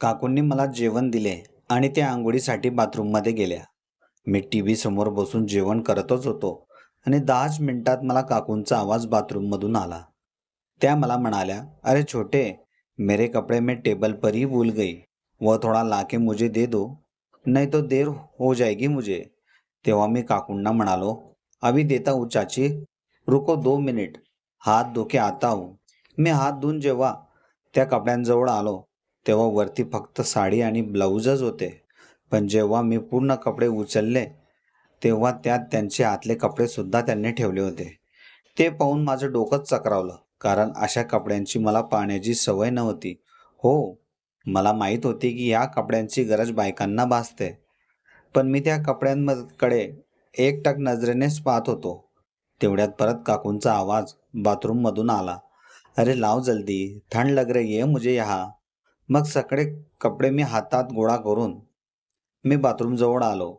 काकूंनी मला जेवण दिले आणि त्या आंघोळीसाठी बाथरूममध्ये गेल्या. मी टी व्ही समोर बसून जेवण करतच होतो आणि दहाच मिनिटात मला काकूंचा आवाज बाथरूममधून आला. त्या मला म्हणाल्या अरे छोटे मेरे कपड़े में टेबल पर ही भूल गई. व थोड़ा लाके मुझे दे दो. नहीं तो देर हो जाएगी मुझे. तेव्हा मी काकूंना म्हणालो अभी देता हूँ चाची. रुको दो मिनिट. हात धोके आता हूँ. मी हात धुवून जेव्हा त्या कपड्यांजवळ आलो तेव्हा वरती फक्त साडी आणि ब्लाऊजच होते. पण जेव्हा मी पूर्ण कपडे उचलले तेव्हा त्यात त्यांचे आतले कपडेसुद्धा त्यांनी ठेवले होते. ते पाहून माझं डोकंच चक्रावलं कारण अशा कपड्यांची मला पाहण्याची सवय नव्हती. हो मला माहीत होती की या कपड्यांची गरज बायकांना भासते. पण मी त्या कपड्यांकडे एकटक नजरेनेच पाहत होतो. तेवढ्यात परत काकूंचा आवाज बाथरूममधून आला. अरे लाव जल्दी. थंड लग रही है मुझे यहाँ. मग सगळे कपडे मी हातात गोळा करून मी बाथरूमजवळ आलो.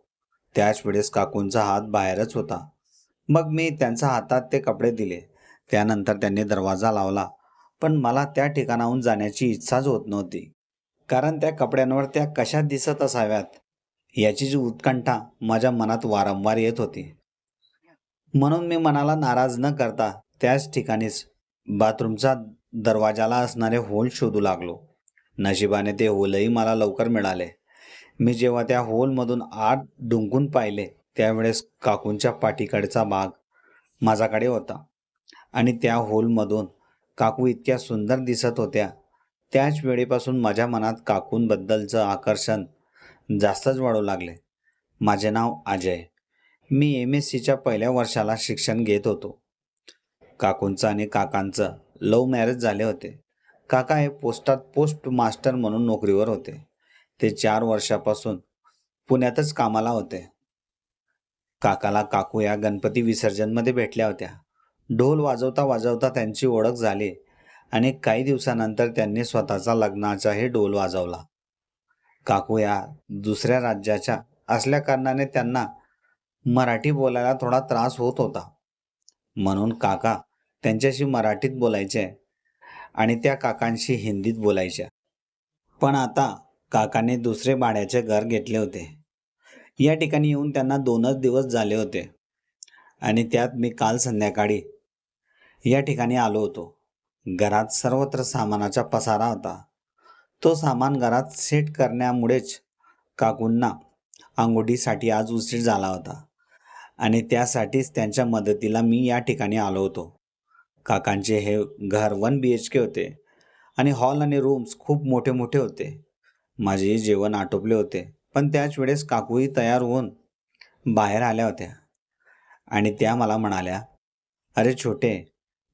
त्याच वेळेस काकूंचा हात बाहेरच होता. मग मी त्यांच्या हातात ते कपडे दिले. त्यानंतर त्यांनी दरवाजा लावला. पण मला त्या ठिकाणाहून जाण्याची इच्छाच होत नव्हती. कारण त्या कपड्यांवर त्या कशा दिसत असाव्यात याची जी उत्कंठा माझ्या मनात वारंवार येत होती. म्हणून मी मनाला नाराज न करता त्याच ठिकाणीच बाथरूमचा दरवाजाला असणारे होल शोधू लागलो. नशिबाने ते होलही मला लवकर मिळाले. मी जेव्हा त्या होलमधून आत डुंकून पाहिले त्यावेळेस काकूंच्या पाठीकडचा भाग माझ्याकडे होता. आणि त्या होलमधून काकू इतक्या सुंदर दिसत होत्या. त्याच वेळेपासून माझ्या मनात काकूंबद्दलचं आकर्षण जास्तच वाढू लागले. माझे नाव अजय. मी एम एस सीच्या पहिल्या वर्षाला शिक्षण घेत होतो. काकूंचं आणि काकांचं लव्ह मॅरेज झाले होते. काका हे पोस्टात पोस्ट मास्टर म्हणून नोकरीवर होते. ते चार वर्षापासून पुण्यातच कामाला होते. काकाला काकू या गणपती विसर्जनमध्ये भेटल्या होत्या. ढोल वाजवता वाजवता त्यांची ओळख झाली आणि काही दिवसानंतर त्यांनी स्वतःचा लग्नाचाही ढोल वाजवला. काकू या दुसऱ्या राज्याच्या असल्या कारणाने त्यांना मराठी बोलायला थोडा त्रास होत होता. म्हणून काका त्यांच्याशी मराठीत बोलायचे. आणि त्या काकांशी हिंदीत बोलायच्या. पण आता काकाने दुसरे भाड्याचे घर घेतले होते. या ठिकाणी येऊन त्यांना दोनच दिवस झाले होते. आणि त्यात मी काल संध्याकाळी या ठिकाणी आलो होतो. घरात सर्वत्र सामानाचा पसारा होता. तो सामान घरात सेट करण्यामुळेच काकूंना आंघोळीसाठी आज उशीर झाला होता. आणि त्यासाठीच त्यांच्या मदतीला मी या ठिकाणी आलो होतो. काकांचे हे घर वन बी एच के होते. आणि हॉल आणि रूम्स खूप मोठे मोठे होते. माझे जेवण आटोपले होते. पण त्याच वेळेस काकूही तयार होऊन बाहेर आल्या होत्या. आणि त्या मला म्हणाल्या अरे छोटे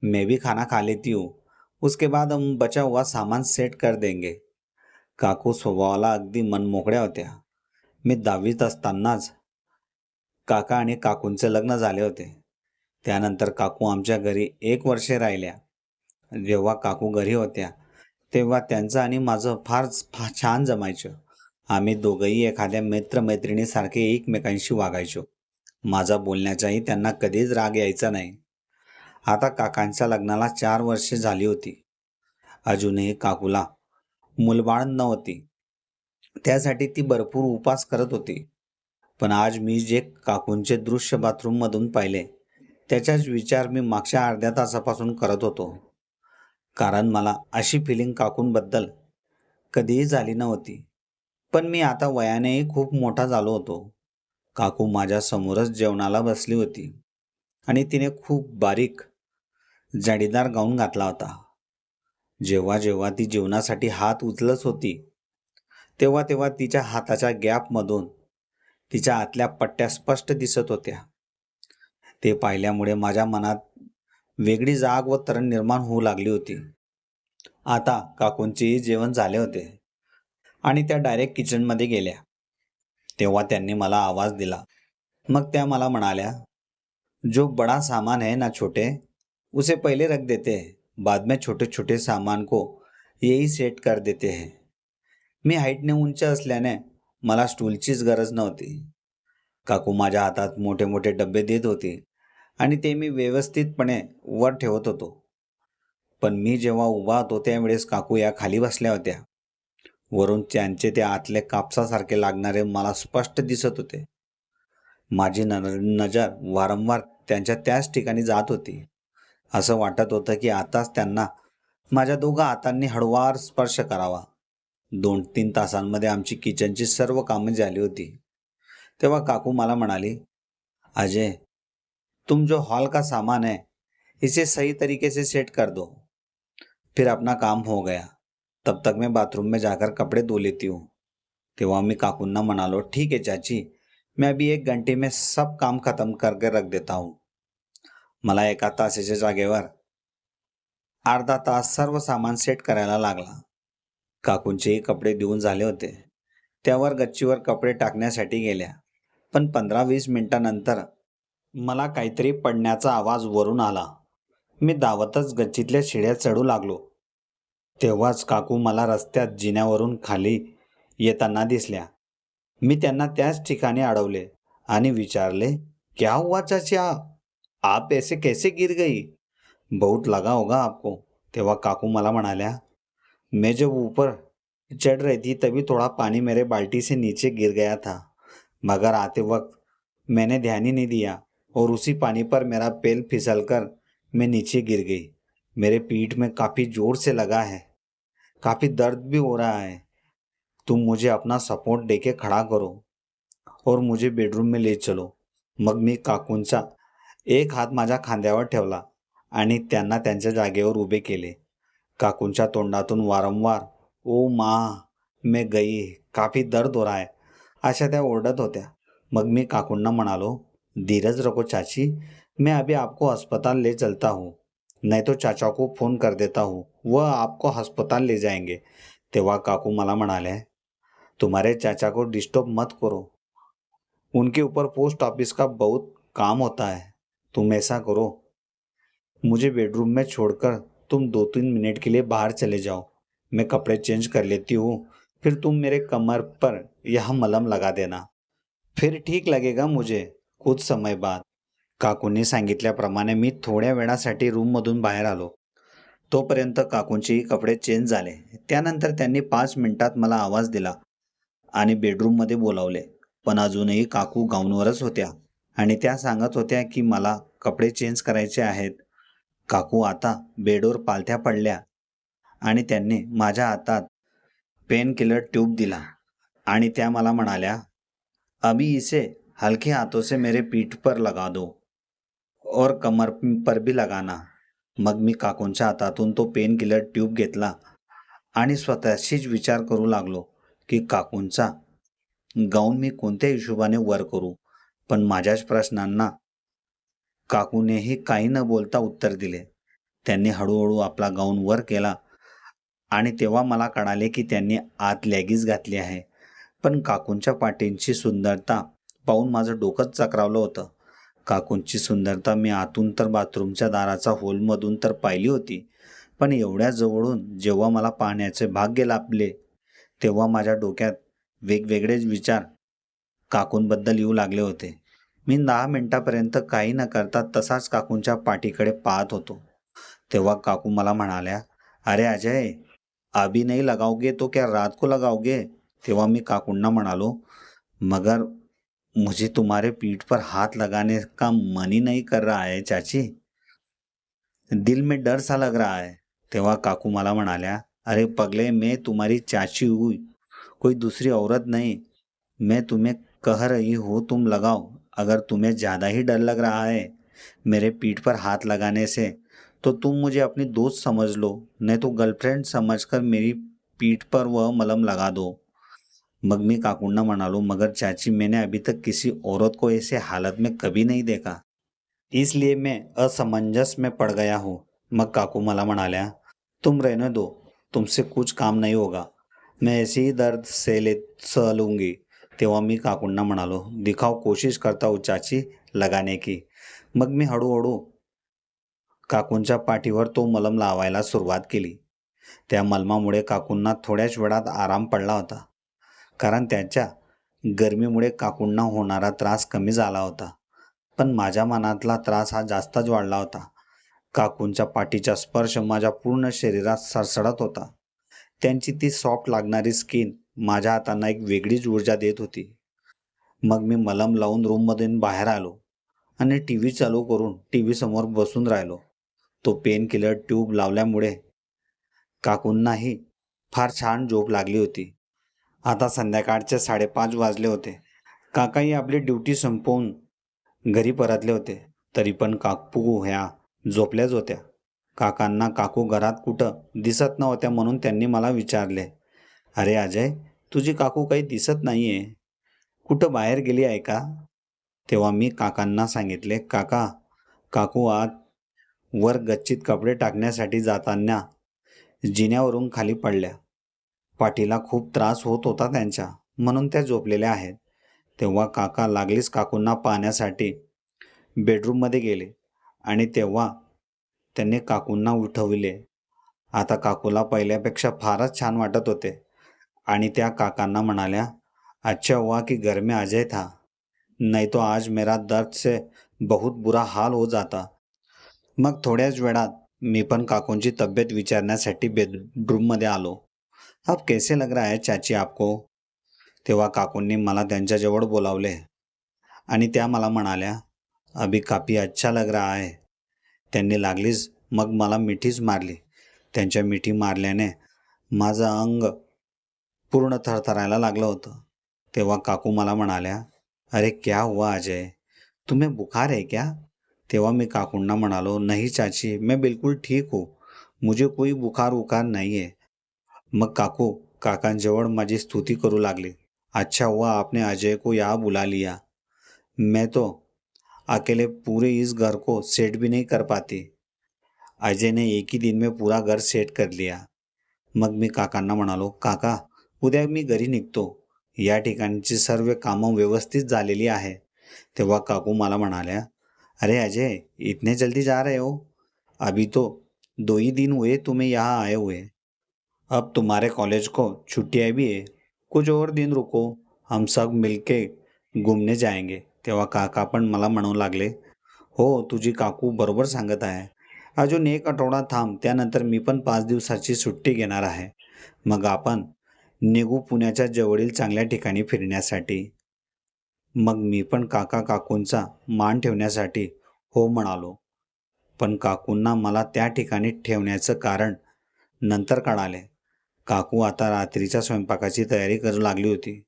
मैं भी खाना खा लेती हूँ उसके बाद हम बचा हुआ सामान सेट कर देंगे. काकू स्वभावाला अगदी मनमोकळ्या होत्या. मी दहावीत असतानाच काका आणि काकूंचे लग्न झाले होते. त्यानंतर काकू आमच्या घरी एक वर्षे राहिल्या. जेव्हा काकू घरी होत्या तेव्हा त्यांचं आणि माझं फार फा छान जमायचं. आम्ही दोघंही एखाद्या मित्रमैत्रिणीसारखे एकमेकांशी वागायचो. माझा बोलण्याचाही त्यांना कधीच राग यायचा नाही. आता काकांच्या लग्नाला चार वर्षे झाली होती. अजूनही काकूला मुलबाळ नव्हती. त्यासाठी ती भरपूर उपास करत होती. पण आज मी जे काकूंचे दृश्य बाथरूममधून पाहिले त्याचाच विचार मी मागच्या अर्ध्या तासापासून करत होतो. कारण मला अशी फिलिंग काकूंबद्दल कधीही झाली नव्हती. पण मी आता वयानेही खूप मोठा झालो होतो. काकू माझ्या समोरच जेवणाला बसली होती. आणि तिने खूप बारीक जाडीदार गाऊन घातला होता. जेव्हा जेव्हा ती जेवणासाठी हात उचलत होती तेव्हा तेव्हा तिच्या हाताच्या गॅपमधून तिच्या आतल्या पट्ट्या स्पष्ट दिसत होत्या. ते पाहिल्यामुळे माझ्या मनात वेगळी जाग व तरण निर्माण होऊ लागली होती. आता काकूंचेही जेवण झाले होते आणि त्या डायरेक्ट किचनमध्ये गेल्या. तेव्हा त्यांनी मला आवाज दिला. मग त्या मला म्हणाल्या जो बड़ा सामान है ना छोटे उसे पहले रख देते. बाद में छोटे छोटे सामान को येही सेट कर देते है. मी हाईटने उंच असल्याने मला स्टूलचीच गरज नव्हती. काकू माझ्या हातात मोठे मोठे डबे देत होती. आणि ते मी व्यवस्थितपणे वर ठेवत होतो. पण मी जेव्हा उभा होतो त्यावेळेस काकू या खाली बसल्या होत्या. वरून त्यांचे ते आतले कापसासारखे लागणारे मला स्पष्ट दिसत होते. माझी न नजर वारंवार त्यांच्या त्याच ठिकाणी जात होती. असं वाटत होतं की आताच त्यांना माझ्या दोघा हातांनी हळुवार स्पर्श करावा. दोन तीन तासांमध्ये आमची किचनची सर्व कामं झाली होती. तेव्हा काकू मला म्हणाली अजय तुम जो हॉल का सामान है, इसे सही तरीके से सेट कर दो। फिर अपना काम हो गया। तब तक मैं बाथरूम में जाकर कपड़े धो लेती हूँ। तेव्हा मी काकूंना म्हणालो ठीक आहे चाची, मैं अभी एक घंटे में सब काम खत्म करके रख देता हूँ। मला एका तासाच्या जागेवर अर्धा तास सर्व सामान सेट करायला लागला. काकूंचेही कपडे देऊन झाले होते. त्यावर गच्चीवर कपडे टाकण्यासाठी गेल्या. पण पंधरा वीस मिनिटानंतर मला काहीतरी पडण्याचा आवाज वरून आला. मी धावतच गच्चीतल्या शिड्या चढू लागलो. तेव्हाच काकू मला रस्त्यात जिन्यावरून खाली येताना दिसल्या. मी त्यांना त्याच ठिकाणी अडवले आणि विचारले क्या हुआ चाचा? आप ऐसे कैसे गिर गई? बहुत लगा होगा आपको तेव्हा काकू मला म्हणाल्या. मैं जब ऊपर चढ़ रही थी तभी थोड़ा पानी मेरे बाल्टी से नीचे गिर गया था मगर आते वक्त मैंने ध्यान ही नहीं दिया. और उसी पानी पर मेरा पेल फिसल कर मैं नीचे गिर गई। मेरे पीठ में काफ़ी जोर से लगा है। काफ़ी दर्द भी हो रहा है। तुम मुझे अपना सपोर्ट देके खड़ा करो और मुझे बेडरूम में ले चलो। मग मी काकूंचा एक हात माझ्या खांद्यावर ठेवला आणि त्यांना त्यांच्या जागेवर उभे केले. काकूंच्या तोंडातून वारंवार ओ मा मैं गई काफ़ी दर्द हो रहा है अशा त्या ओरडत होत्या. मग मी काकूंना म्हणालो धीरज रखो चाची, मैं अभी आपको अस्पताल ले चलता हूँ। नहीं तो चाचा को फ़ोन कर देता हूँ, वह आपको अस्पताल ले जाएँगे। तेव्हा काकू मला म्हणाले, तुम्हारे चाचा को डिस्टर्ब मत करो। उनके ऊपर पोस्ट ऑफ़िस का बहुत काम होता है, तुम ऐसा करो। मुझे बेडरूम में छोड़कर तुम दो तीन मिनट के लिए बाहर चले जाओ। मैं कपड़े चेंज कर लेती हूँ, फिर तुम मेरे कमर पर यह मलम लगा देना। फिर ठीक लगेगा मुझे। कुछ समय बाद काकूंनी सांगितल्याप्रमाणे मी थोड्या वेळासाठी रूममधून बाहेर आलो. तोपर्यंत काकूंचेही कपडे चेंज झाले. त्यानंतर त्यांनी पाच मिनिटात मला आवाज दिला आणि बेडरूममध्ये बोलावले. पण अजूनही काकू गाऊनवरच होत्या आणि त्या सांगत होत्या की मला कपडे चेंज करायचे आहेत. काकू आता बेडवर पालथ्या पडल्या आणि त्यांनी माझ्या हातात पेन किलर ट्यूब दिला आणि त्या मला म्हणाल्या अभी इसे हल्के हाथों से मेरे पीठ पर लगा दो और कमर पर भी लगाना। मग मी काकूंच्या हातातून तो पेन किलर ट्यूब घेतला आणि स्वतःशीच विचार करू लागलो की काकूंचा गाऊन मी कोणत्या हिशोबाने वर करू? पण माझ्याच प्रश्नांना. काकूनेही काही न बोलता उत्तर दिले. त्यांनी हळूहळू आपला गाऊन वर केला आणि तेव्हा मला कळाले की त्यांनी आत लॅगीज घातली आहे. पण काकूंच्या पाठींची सुंदरता पाहून माझं डोकंच चक्रावलं होतं. काकूंची सुंदरता मी आतून तर बाथरूमच्या दाराचा होलमधून तर पाहिली होती. पण एवढ्या जवळून जेव्हा मला पाहण्याचे भाग्य लाभले तेव्हा माझ्या डोक्यात वेगवेगळेच विचार काकूंबद्दल येऊ लागले होते. मी दहा मिनटापर्यंत काही न करता तसाच काकूंच्या पाठीकडे पाहत होतो. तेव्हा काकू मला म्हणाल्या अरे अजय अभी लगावगे लगाओगे तो क्या? रात को लगाओगे तेव्हा मी काकूंना म्हणालो मगर मुझे तुम्हारे पीठ पर हाथ लगाने का मन ही नहीं कर रहा है, चाची। दिल में डर सा लग रहा है। तेव्हा काकू मला म्हणाल्या, अरे, पगले, मैं तुम्हारी चाची हुई। कोई दूसरी औरत नहीं। मैं तुम्हें कह रही हूँ, तुम लगाओ। अगर तुम्हें ज़्यादा ही डर लग रहा है मेरे पीठ पर हाथ लगाने से तो तुम मुझे अपनी दोस्त समझ लो। नहीं तो गर्लफ्रेंड समझकर मेरी पीठ पर वह मलम लगा दो। मग मी काकूंना म्हणालो, मगर चाची, मैंने अभी तक किसी औरत को ऐसे हालत में कभी नहीं देखा। इसलिए मैं असमंजस में पड़ गया हूँ। मग काकू मला म्हणाल्या, तुम रहने दो, तुमसे कुछ काम नहीं होगा। मैं ऐसे ही दर्द से ले सह लूँगी तेव्हा मी काकूंना म्हणालो, दिखाओ, कोशिश करता हूँ चाची लगाने की। मग मी हळूहळू काकूंच्या पाठीवर तो मलम लावायला सुरुवात केली. त्या मलमामुळे काकूंना थोड्याच वेळात आराम पडला होता. कारण त्यांच्या गरमीमुळे काकूंना होणारा त्रास कमी झाला होता. पण माझ्या मनातला त्रास हा जास्तच वाढला होता. काकूंच्या पाठीचा स्पर्श माझ्या पूर्ण शरीरात सडसडत होता. त्यांची ती सॉफ्ट लागणारी स्किन माझ्या हातांना एक वेगळीच ऊर्जा देत होती. मग मी मलम लावून रूममधून बाहेर आलो आणि टी व्ही चालू करून टी व्ही समोर बसून राहिलो. तो पेन किलर ट्यूब लावल्यामुळे काकूंनाही फार छान झोप लागली होती. आता संध्याकाळचे साडेपाच वाजले होते. काकाही आपली ड्युटी संपवून घरी परतले होते. तरी पण काकू ह्या झोपल्याच होत्या. काकांना काकू घरात कुठं दिसत नव्हत्या म्हणून त्यांनी मला विचारले अरे अजय तुझी काकू काही दिसत नाही आहे कुठं बाहेर गेली आहे का? तेव्हा मी काकांना सांगितले काका काकू आत वर गच्चीत कपडे टाकण्यासाठी जाताना जिन्यावरून खाली पडल्या. पाठीला खूप त्रास होत होता त्यांच्या. म्हणून त्या झोपलेल्या आहेत. तेव्हा काका लागलीच काकूंना पाहण्यासाठी बेडरूममध्ये गेले आणि तेव्हा त्यांनी काकूंना उठविले. आता काकूला पहिल्यापेक्षा फारच छान वाटत होते आणि त्या काकांना म्हणाल्या अच्छा हुआ कि घर में अजय था. नहीं तो आज मेरा दर्द से बहुत बुरा हाल हो जाता. मग थोड्याच वेळात मी पण काकूंची तब्येत विचारण्यासाठी बेडरूममध्ये आलो. अब कैसे लग रहा है चाची आपको? तेव्हा काकूंनी मला त्यांच्याजवळ बोलावले आणि त्या मला म्हणाल्या अभी काफी अच्छा लग रहा है. त्यांनी लागलीच मग मला मिठीच मारली. त्यांच्या मिठी मारल्याने माझं अंग पूर्ण थरथरायला लागलं होतं. तेव्हा काकू मला म्हणाल्या अरे क्या हुआ अजय? तुम्हें बुखार है क्या? तेव्हा मी काकूंना म्हणालो नाही चाची मैं बिलकुल ठीक हूँ. मुझे कोई बुखार उखार नहीं है. मग काकू काकांजवळ माझी स्तुती करू लागली. अच्छा हुआ आपने अजय को यहाँ बुला लिया. मैं तो अकेले पूरे इस घर को सेट भी नहीं कर पाती. अजय ने एक ही दिन में पूरा घर सेट कर लिया. मग मी काकांना म्हणालो काका उद्या मी घरी निघतो. या ठिकाणची सर्व कामं व्यवस्थित झालेली आहे. तेव्हा काकू मला म्हणाल्या अरे अजय इतने जल्दी जा रहे हो? अभी तो दो ही दिन हुए तुम्हें यहाँ आए हुए. अब तुम्हारे कॉलेज को छुट्टियाँ भी है। कुछ और दिन रुको हम सब मिलके घूमने जाएंगे। तेव्हा काका पण मला म्हणू लागले हो तुझी काकू बरोबर सांगत आहे. अजून एक आठवडा थांब त्यानंतर मी पण पाच दिवसाची सुट्टी घेणार आहे. मग आपण निघू पुण्याच्या जवळील चांगल्या ठिकाणी फिरण्यासाठी. मग मी पण काका काकूंचा मान ठेवण्यासाठी हो म्हणालो. पण काकूंना मला त्या ठिकाणी ठेवण्याचं कारण नंतर कळाले. काकू आता रात्रीच्या स्वयंपाकाची तयारी करू लागली होती.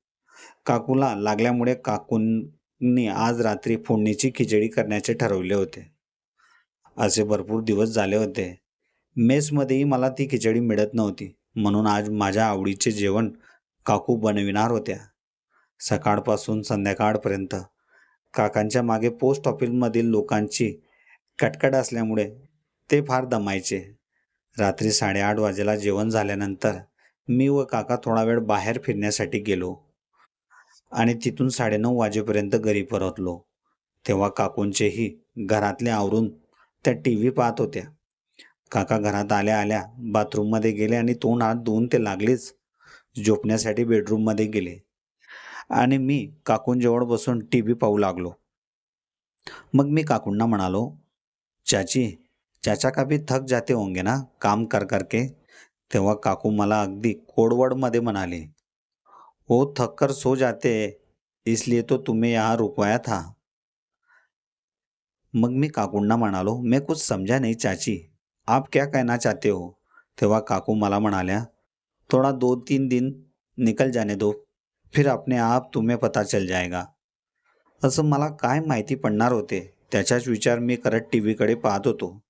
काकूला लागल्यामुळे काकूंनी आज रात्री फोडणीची खिचडी करण्याचे ठरवले होते. असे भरपूर दिवस झाले होते. मेसमध्येही मला ती खिचडी मिळत नव्हती. म्हणून आज माझ्या आवडीचे जेवण काकू बनविणार होत्या. सकाळपासून संध्याकाळपर्यंत. काकांच्या मागे पोस्ट ऑफिसमधील लोकांची कटकट असल्यामुळे ते फार दमायचे. रात्री साडेआठ वाजेला जेवण झाल्यानंतर मी व काका थोडा वेळ बाहेर फिरण्यासाठी गेलो आणि तिथून साडेनऊ वाजेपर्यंत घरी परतलो. तेव्हा काकूंचेही घरातले आवरून त्या टी व्ही पाहत होत्या. काका घरात आल्या आल्या बाथरूममध्ये गेले आणि तोंड हात धुवून ते लागलेच झोपण्यासाठी बेडरूममध्ये गेले आणि मी काकूंजवळ बसून टी व्ही पाहू लागलो. मग मी काकूंना म्हणालो चाची चाचा का भी थक जाते होंगे ना काम कर करके? तेव्हा काकू मला अगदी कोडवडमध्ये म्हणाले हो, वो थक कर सो जाते इसलिए तो तुम्हें यहाँ रुकवाया था. मग मी काकूंना म्हणालो मैं कुछ समझा नहीं चाची आप क्या कहना चाहते हो? तेव्हा काकू मला म्हणाल्या थोड़ा दो तीन दिन निकल जाने दो फिर अपने आप तुम्हें पता चल जाएगा. असं मला काय माहिती पडणार होते? त्याचाच विचार मी करत टी व्हीकडे पाहत होतो.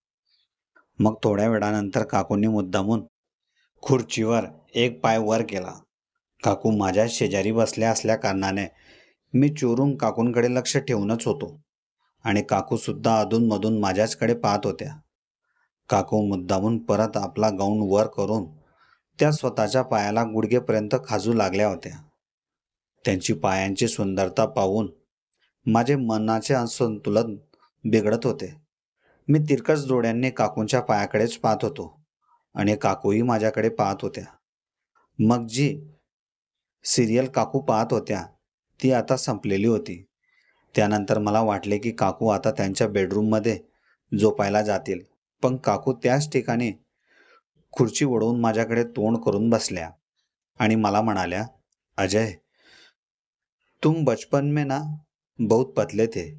मग थोड्या वेळानंतर काकूंनी मुद्दामून खुर्चीवर एक पाय वर केला. काकू माझ्या शेजारी बसल्या असल्या कारणाने मी चोरून काकूंकडे लक्ष ठेवूनच होतो आणि काकूसुद्धा अधूनमधून माझ्याचकडे पाहत होत्या. काकू मुद्दामून परत आपला गाऊन वर करून त्या स्वतःच्या पायाला गुडघेपर्यंत खाजू लागल्या होत्या. त्यांची पायांची सुंदरता पाहून माझे मनाचे असंतुलन बिघडत होते. मी तिरकस डोळ्यांनी काकूंच्या पायाकडेच पाहत होतो आणि काकूही माझ्याकडे पाहत होत्या. मग जी सिरियल काकू पाहत होत्या ती आता संपलेली होती. त्यानंतर मला वाटले की काकू आता त्यांच्या बेडरूममध्ये झोपायला जातील. पण काकू त्याच ठिकाणी खुर्ची ओढवून माझ्याकडे तोंड करून बसल्या आणि मला म्हणाल्या अजय तुम बचपन में ना बहुत पतले थे.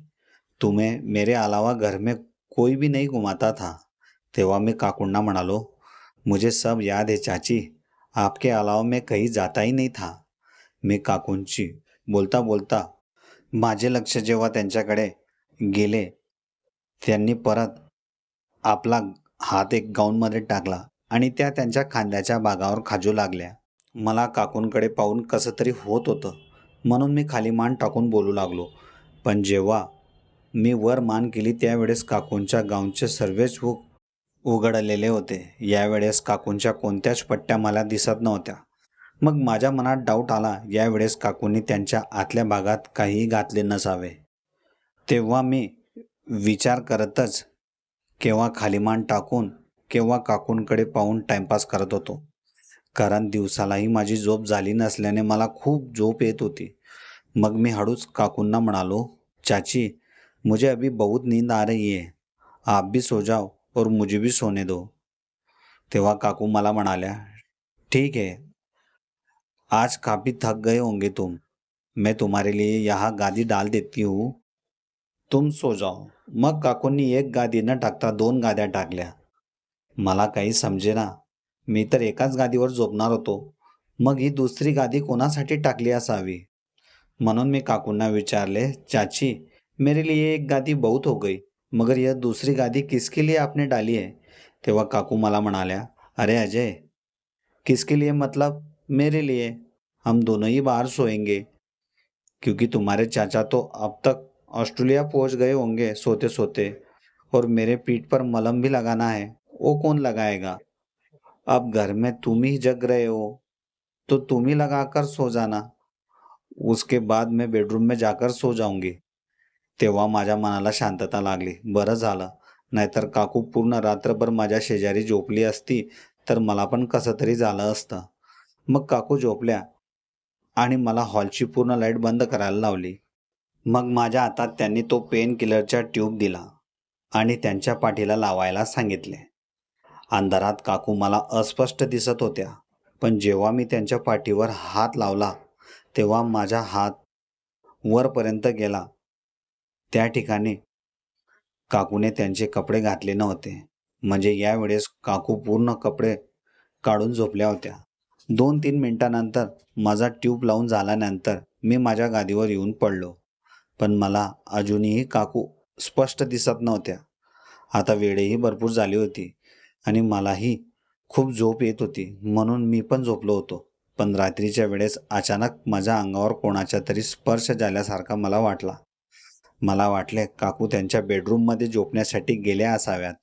तुम्हें मेरे अलावा घर में कोई भी नहीं घुमाता था। तेव्हा मी काकूंना म्हणालो मुझे सब याद है चाची आपके अलावा मैं कहीं जाता ही नहीं था। मी काकूंची बोलता बोलता माझे लक्ष जेव्हा त्यांच्याकडे गेले त्यांनी परत आपला हात एक गाऊनमध्ये टाकला आणि त्या त्यांच्या खांद्याच्या भागावर खाजू लागल्या. मला काकूंकडे पाहून कसं तरी होत होतं म्हणून मी खाली मान टाकून बोलू लागलो. पण जेव्हा मी वर मान केली त्यावेळेस काकूंच्या गाऊनचे सर्वेच उ उघडलेले होते. यावेळेस काकूंच्या कोणत्याच पट्ट्या मला दिसत नव्हत्या. मग माझ्या मनात डाऊट आला यावेळेस काकूंनी त्यांच्या आतल्या भागात काहीही घातले नसावे. तेव्हा मी विचार करतच केव्हा खाली मान टाकून केव्हा काकूंकडे पाहून टाइमपास करत होतो. कारण दिवसालाही माझी झोप झाली नसल्याने मला खूप झोप येत होती. मग मी हळूच काकूंना म्हणालो चाची मुझे अभी बहुत नींद आ रही है। आप भी सो जाओ और मुझे भी सोने दो। तेव्हा काकू मला म्हणाल्या ठीक है आज काफी थक गए होंगे तुम। मैं तुम्हारे लिए यहाँ गादी डाल देती हूँ। तुम सो जाओ। मग काकूंनी एक गादी न टाकता दोन गाद्या टाकल्या। मला काही समजेना मी तर एकाच गादीवर झोपणार होतो. मग ही दुसरी गादी कोणासाठी टाकली असावी? म्हणून मी काकूंना विचारले चाची मेरे लिए एक गादी बहुत हो गई, मगर यह दूसरी गादी किसके लिए आपने डाली है? तेव्हा काकू मला म्हणाल्या, अरे अजय, किसके लिए मतलब? मेरे लिए। हम दोनों ही बाहर सोएँगे। क्योंकि तुम्हारे चाचा तो अब तक ऑस्ट्रेलिया पहुँच गए होंगे सोते सोते और मेरे पीठ पर मलम भी लगाना है, वो कौन लगाएगा? अब घर में तुम ही जग रहे हो तो तुम ही लगाकर सो जाना। उसके बाद मैं बेडरूम में जाकर सो जाऊँगी। तेव्हा माझ्या मनाला शांतता लागली. बरं झालं. नाहीतर काकू पूर्ण रात्रभर माझ्या शेजारी झोपली असती तर मला पण कसं तरी झालं असतं. मग काकू झोपल्या आणि मला हॉलची पूर्ण लाइट बंद करायला लावली. मग माझ्या हातात त्यांनी तो पेन किलरचा ट्यूब दिला आणि त्यांच्या पाठीला लावायला सांगितले. अंधारात काकू मला अस्पष्ट दिसत होत्या पण जेव्हा मी त्यांच्या पाठीवर हात लावला तेव्हा माझा हात वरपर्यंत गेला. त्या ठिकाणी काकूने त्यांचे कपडे घातले नव्हते. म्हणजे यावेळेस काकू पूर्ण कपडे काढून झोपल्या होत्या. दोन तीन मिनटानंतर माझा ट्यूब लावून झाल्यानंतर मी माझ्या गादीवर येऊन पडलो. पण मला अजूनही काकू स्पष्ट दिसत नव्हत्या. आता वेळही भरपूर झाली होती आणि मलाही खूप झोप येत होती. म्हणून मी पण झोपलो होतो. पण रात्रीच्या वेळेस अचानक माझ्या अंगावर कोणाच्या तरी स्पर्श झाल्यासारखा मला वाटला. मला वाटले काकू त्यांच्या बेडरूममध्ये झोपण्यासाठी गेल्या असाव्यात.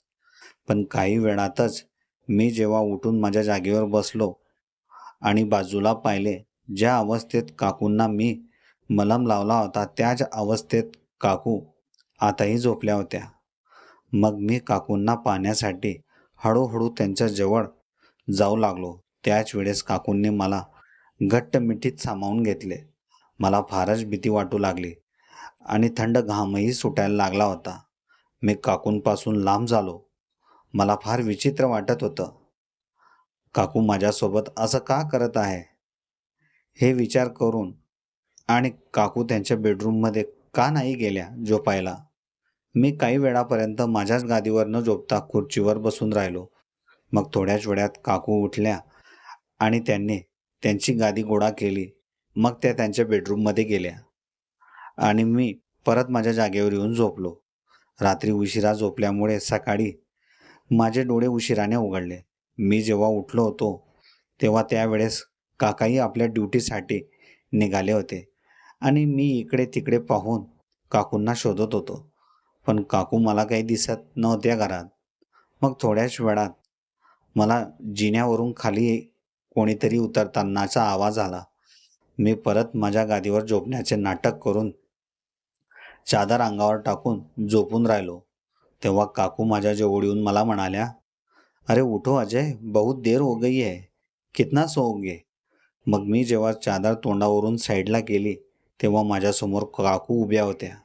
पण काही वेळातच मी जेव्हा उठून माझ्या जागेवर बसलो आणि बाजूला पाहिले ज्या अवस्थेत काकूंना मी मलम लावला होता त्याच अवस्थेत काकू आताही झोपल्या होत्या. मग मी काकूंना पाहण्यासाठी हळूहळू त्यांच्या जवळ जाऊ लागलो. त्याच वेळेस काकूंनी मला घट्ट मिठीत सामावून घेतले. मला फारच भीती वाटू लागली. आणि थंड घामही सुटायला लागला होता. मी काकूंपासून लांब झालो. मला फार विचित्र वाटत होतं. काकू माझ्यासोबत असं का करत आहे? हे विचार करून आणि काकू त्यांच्या बेडरूममध्ये का नाही गेल्या झोपायला? मी काही वेळापर्यंत माझ्याच गादीवर न झोपता खुर्चीवर बसून राहिलो. मग थोड्याच वेळात काकू उठल्या आणि त्यांनी त्यांची गादी गोळा केली. मग त्या त्यांच्या बेडरूममध्ये गेल्या. आणि मी परत माझ्या जागेवर येऊन झोपलो. रात्री उशिरा झोपल्यामुळे सकाळी माझे डोळे उशिराने उघडले. मी जेव्हा उठलो होतो तेव्हा त्यावेळेस काकाही आपल्या ड्युटीसाठी निघाले होते आणि मी इकडे तिकडे पाहून काकूंना शोधत होतो. पण काकू मला काही दिसत नव्हत्या घरात. मग थोड्याच वेळात मला जिन्यावरून खाली कोणीतरी उतरतानाचा आवाज आला. मी परत माझ्या गादीवर झोपण्याचे नाटक करून चादर अंगावर टाकून झोपून राहिलो. तेव्हा काकू माझ्या जवळ येऊन मला म्हणाल्या अरे उठो अजय बहुत देर हो गई है. कितना सोओगे? मग मी जेव्हा चादर तोंडावरून साईडला केली तेव्हा माझ्यासमोर काकू उभ्या होत्या.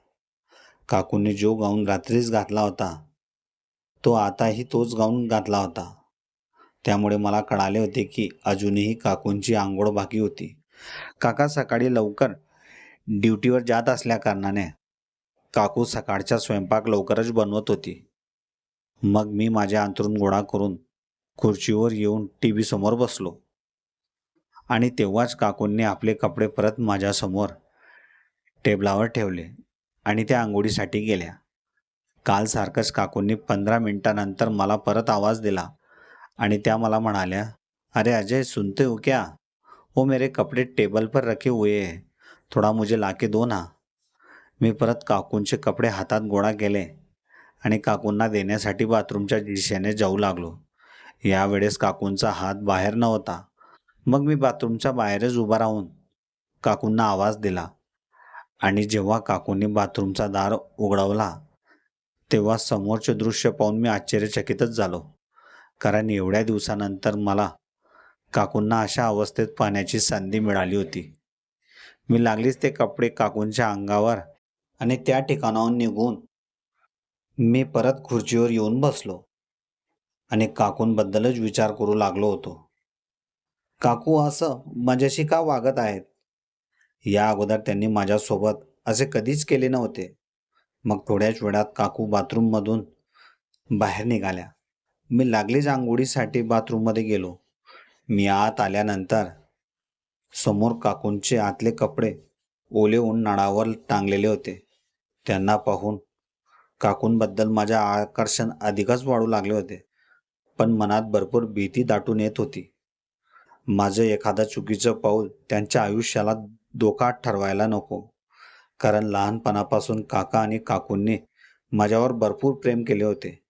काकूंनी जो गाऊन रात्रीच घातला होता. तो आताही तोच गाऊन घातला होता. त्यामुळे मला कळाले होते की अजूनही काकूंची आंघोळ बाकी होती. काका सकाळी लवकर ड्युटीवर जात असल्याकारणाने काकू सकाळचा स्वयंपाक लवकरच बनवत होती. मग मी माझ्या अंतरून गोळा करून खुर्चीवर येऊन टी व्ही समोर बसलो. आणि तेव्हाच काकूंनी आपले कपडे परत माझ्यासमोर टेबलावर ठेवले आणि त्या आंघोळीसाठी गेल्या. कालसारखंच काकूंनी पंधरा मिनिटानंतर मला परत आवाज दिला आणि त्या मला म्हणाल्या अरे अजय सुनते हो क्या? वो मेरे कपड़े टेबल पर रखे हुए हैं. थोडा मुझे लाके दो ना. मी परत काकूंचे कपडे हातात गोळा केले आणि काकूंना देण्यासाठी बाथरूमच्या दिशेने जाऊ लागलो. यावेळेस काकूंचा हात बाहेर नव्हता. मग मी बाथरूमच्या बाहेरच उभा राहून काकूंना आवाज दिला. आणि जेव्हा काकूंनी बाथरूमचा दार उघडवला तेव्हा समोरचे दृश्य पाहून मी आश्चर्यचकितच झालो. कारण एवढ्या दिवसानंतर मला काकूंना अशा अवस्थेत पाहण्याची संधी मिळाली होती. मी लागलीच ते कपडे काकूंच्या अंगावर आणि त्या ठिकाणाहून निघून मी परत खुर्चीवर येऊन बसलो आणि काकूंबद्दलच विचार करू लागलो होतो. काकू असं माझ्याशी का वागत आहेत? या अगोदर त्यांनी माझ्यासोबत असे कधीच केले नव्हते. मग थोड्याच वेळात काकू बाथरूममधून बाहेर निघाल्या. मी लागलीच आंघोळीसाठी बाथरूममध्ये गेलो. मी आत आल्यानंतर समोर काकूंचे आतले कपडे ओले ऊन नळावर टांगलेले होते. त्यांना पाहून काकूंबद्दल माझे आकर्षण अधिकच वाढू लागले होते. पण मनात भरपूर भीती दाटून येत होती. माझं एखादं चुकीचं पाऊल त्यांच्या आयुष्याला धोका ठरवायला नको. कारण लहानपणापासून काका आणि काकूंनी माझ्यावर भरपूर प्रेम केले होते.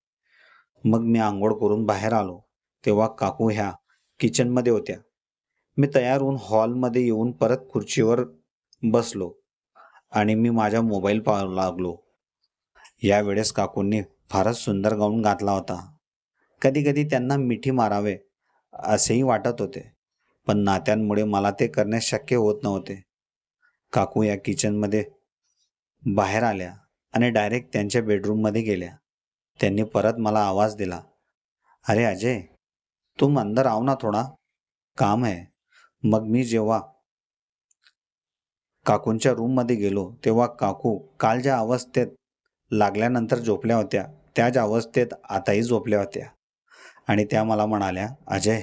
मग मी आंघोळ करून बाहेर आलो. तेव्हा काकू ह्या किचनमध्ये होत्या. मी तयार होऊन हॉलमध्ये येऊन परत खुर्चीवर बसलो. आणि मी माझा मोबाईल पाहू लागलो. यावेळेस काकूंनी फारच सुंदर गाऊन घातला होता. कधी कधी त्यांना मिठी मारावे असेही वाटत होते पण नात्यांमुळे मला ते करणे शक्य होत नव्हते. काकू या किचनमध्ये बाहेर आल्या आणि डायरेक्ट त्यांच्या बेडरूममध्ये गेल्या. त्यांनी परत मला आवाज दिला अरे अजय तुम अंदर आव ना थोडा काम आहे मग मी जेव्हा काकूंच्या रूममध्ये गेलो तेव्हा काकू काल ज्या अवस्थेत लागल्यानंतर झोपल्या होत्या. त्याच अवस्थेत आताही झोपल्या होत्या. आणि त्या मला म्हणाल्या अजय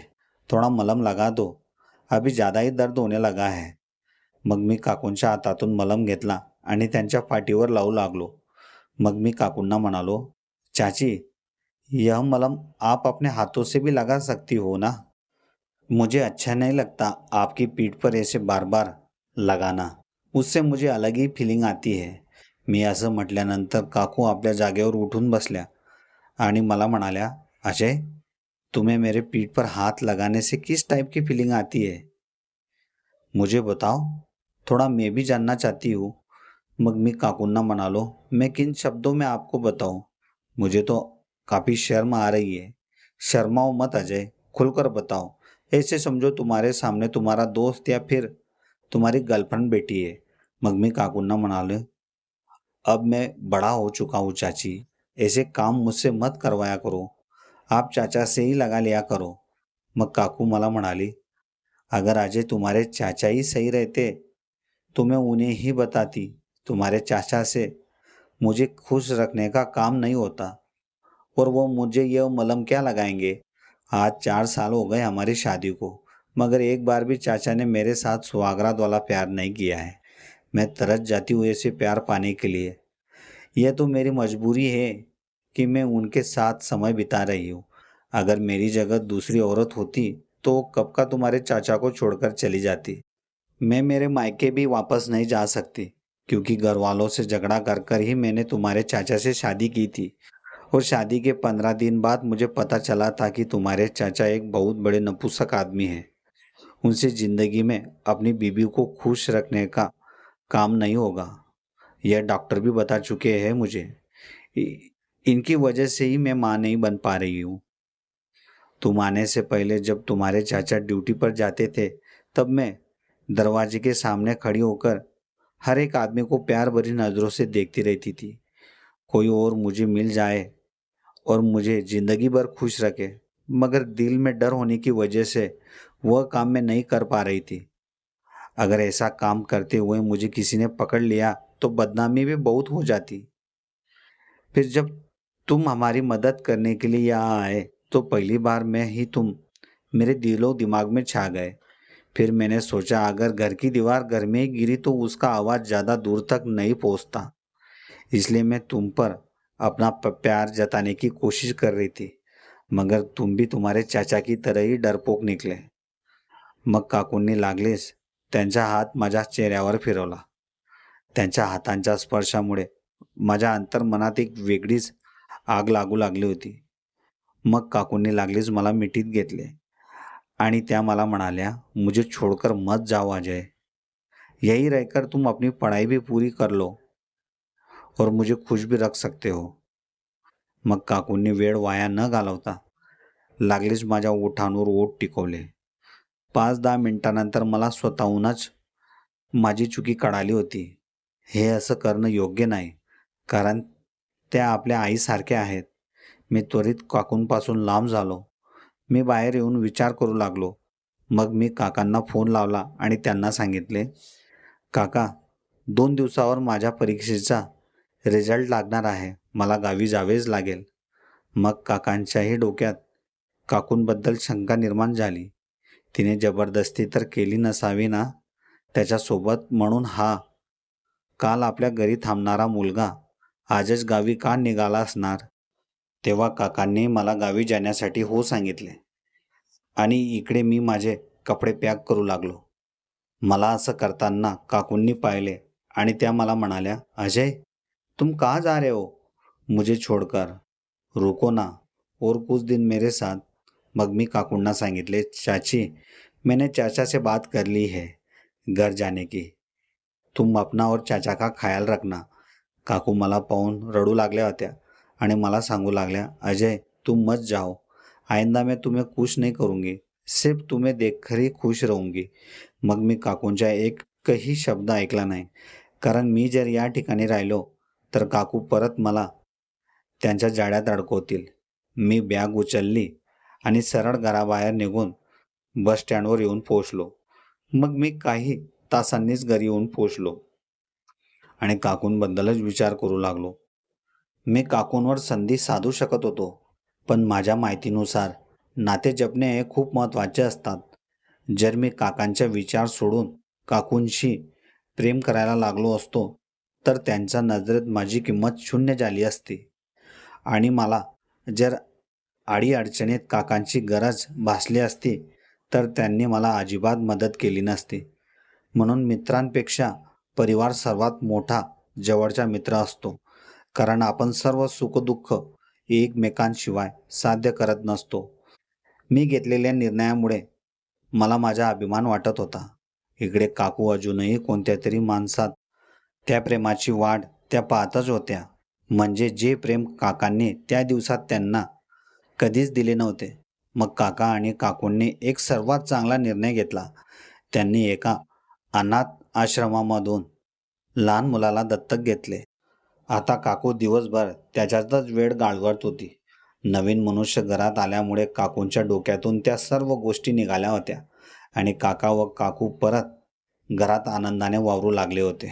थोडा मलम लगा दो. अभी ज्यादाही दर्द होने लगा है. मग मी काकूंच्या हातातून मलम घेतला आणि त्यांच्या पाठीवर लावू लागलो. मग मी काकूंना म्हणालो चाची यह मलम आप अपने हाथों से भी लगा सकती हो ना? मुझे अच्छा नहीं लगता आपकी पीठ पर ऐसे बार बार लगाना. उससे मुझे अलग ही फिलिंग आती है. मी असं म्हटल्यानंतर काकू आपल्या जागेवर उठून बसल्या आणि मला म्हणाल्या, अजय, तुम्हें मेरे पीठ पर हाथ लगाने से किस टाइप की फीलिंग आती है? मुझे बताओ, थोड़ा मैं भी जानना चाहती हूँ. मग मी काकूंना म्हणालो, मैं किन शब्दों में आपको बताऊँ? मुझे तो काफ़ी शर्म आ रही है. शर्माओ मत अजय, खुलकर बताओ. ऐसे समझो तुम्हारे सामने तुम्हारा दोस्त या फिर तुम्हारी गर्लफ्रेंड बेटी है. मग मी काकूंना म्हणालो अब मैं बड़ा हो चुका हूँ, चाची। ऐसे काम मुझसे मत करवाया करो। आप चाचा से ही लगा लिया करो। मग काकू मला म्हणाली, अगर अजय तुम्हारे चाचा ही सही रहते तो मैं उन्हें ही बताती, तुम्हारे चाचा से मुझे खुश रखने का काम नहीं होता। और वो मुझे यह मलम क्या लगाएँगे? आज चार साल हो गए हमारी शादी को, मगर एक बार भी चाचा ने मेरे साथ सुहागरात वाला प्यार नहीं किया है। मैं तरस जाती हूँ ऐसे प्यार पाने के लिए। यह तो मेरी मजबूरी है कि मैं उनके साथ समय बिता रही हूँ। अगर मेरी जगह दूसरी औरत होती तो कब का तुम्हारे चाचा को छोड़कर चली जाती। मैं मेरे मायके भी वापस नहीं जा सकती, क्योंकि घर वालों से झगड़ा कर कर ही मैंने तुम्हारे चाचा से शादी की थी। और शादी के पंद्रह दिन बाद मुझे पता चला था कि तुम्हारे चाचा एक बहुत बड़े नपुंसक आदमी हैं। उनसे ज़िंदगी में अपनी बीबी को खुश रखने का काम नहीं होगा। यह डॉक्टर भी बता चुके हैं मुझे। इनकी वजह से ही मैं माँ नहीं बन पा रही हूँ। तुम आने से पहले जब तुम्हारे चाचा ड्यूटी पर जाते थे, तब मैं दरवाजे के सामने खड़ी होकर हर एक आदमी को प्यार भरी नज़रों से देखती रहती थी। कोई और मुझे मिल जाए और मुझे ज़िंदगी भर खुश रखे, मगर दिल में डर होने की वजह से वह काम मैं नहीं कर पा रही थी। अगर ऐसा काम करते हुए मुझे किसी ने पकड़ लिया तो बदनामी भी बहुत हो जाती। फिर जब तुम हमारी मदद करने के लिए यहाँ आए तो पहली बार मैं ही तुम, मेरे दिलो दिमाग में छा गए। फिर मैंने सोचा, अगर घर की दीवार घर में ही गिरी तो उसका आवाज़ ज़्यादा दूर तक नहीं पहुँचता। इसलिए मैं तुम पर अपना प्यार जताने की कोशिश कर रही थी, मगर तुम भी तुम्हारे चाचा की तरह ही डरपोक निकले। मग काकूंनी लागलीच त्यांचा हात माझ्या चेहऱ्यावर फिरवला. त्यांच्या हातांच्या स्पर्शामुळे माझ्या अंतर्मनात एक वेगळीच आग लागू लागली होती. मग काकूंनी लागलीच मला मिठीत घेतले आणि त्या मला म्हणाल्या मुझे छोड़कर मत जाओ अजय. यही रहकर तुम अपनी पढ़ाई भी पूरी कर लो और मुझे खुश भी रख सकते हो. मग काकूंनी वेळ वाया न घालवता लागलीच माझ्या ओठांवर ओठ टिकवले. पाच दहा मिनटानंतर मला स्वतःहूनच माझी चुकी कळाली होती. हे असं करणं योग्य नाही कारण त्या आपल्या आईसारख्या आहेत. मी त्वरित काकूंपासून लांब झालो. मी बाहेर येऊन विचार करू लागलो. मग मी काकांना फोन लावला आणि त्यांना सांगितले काका दोन दिवसावर माझ्या परीक्षेचा रिझल्ट लागणार आहे. मला गावी जावेच लागेल. मग काकांच्याही डोक्यात काकूंबद्दल शंका निर्माण झाली. तिने जबरदस्ती तर केली नसावी ना? त्याच्यासोबत म्हणून हा. काल आपल्या घरी थांबणारा मुलगा आजच गावी का निघाला असणार? तेव्हा काकांनी मला गावी जाण्यासाठी हो सांगितले. आणि इकडे मी माझे कपडे पॅक करू लागलो. मला असं करताना काकूंनी पाहिले आणि त्या मला म्हणाल्या अजय तुम कहाँ जा रहे हो? मुझे छोड़कर. रुको ना. और कुछ दिन मेरे साथ मग मी काकूंना सांगितले चाची मैंने चाचा से बात कर ली है घर जाने की। तुम अपना और चाचा का ख्याल रखना। काकू मला पाहून रडू लागल्या होत्या आणि मला सांगू लागल्या अजय तुम मत जाओ। आइंदा मैं तुम्हें खुश नहीं करूँगी सिर्फ तुम्हें देखकर ही खुश रहूंगी। मग मी काकूंच्या एकही शब्द ऐकला नाही कारण मी जर या ठिकाणी राहिलो तर काकू परत मला त्यांच्या जाळ्यात अडकवतील. मी बॅग उचलली आणि सरळ घराबाहेर निघून बस स्टँडवर येऊन पोहोचलो. मग मी काही तासांनीच घरी येऊन पोचलो आणि काकूंबद्दलच विचार करू लागलो. मी काकूंवर संधी साधू शकत होतो पण माझ्या माहितीनुसार नाते जपणे हे खूप महत्त्वाचे असतात. जर मी काकांचा विचार सोडून काकूंशी प्रेम करायला लागलो असतो तर त्यांच्या नजरेत माझी किंमत शून्य झाली असती आणि मला जर अडीअडचणीत काकांची गरज भासली असती तर त्यांनी मला अजिबात मदत केली नसती. म्हणून मित्रांपेक्षा परिवार सर्वात मोठा जवळचा मित्र असतो. कारण आपण सर्व सुखदुःख एकमेकांशिवाय साध्य करत नसतो. मी घेतलेल्या निर्णयामुळे मला माझा अभिमान वाटत होता. इकडे काकू अजूनही कोणत्या तरी माणसात त्या प्रेमाची वाढ त्या पाहतच होत्या. म्हणजे जे प्रेम काकांनी त्या दिवसात त्यांना कधीच दिले नव्हते. मग काका आणि काकूंनी एक सर्वात चांगला निर्णय घेतला. त्यांनी एका अनाथ आश्रमामधून लहान मुलाला दत्तक घेतले. आता काकू दिवसभर त्याच्यातच वेळ गाळवत होती. नवीन मनुष्य घरात आल्यामुळे काकूंच्या डोक्यातून त्या सर्व गोष्टी निघाल्या होत्या आणि काका व काकू परत घरात आनंदाने वावरू लागले होते.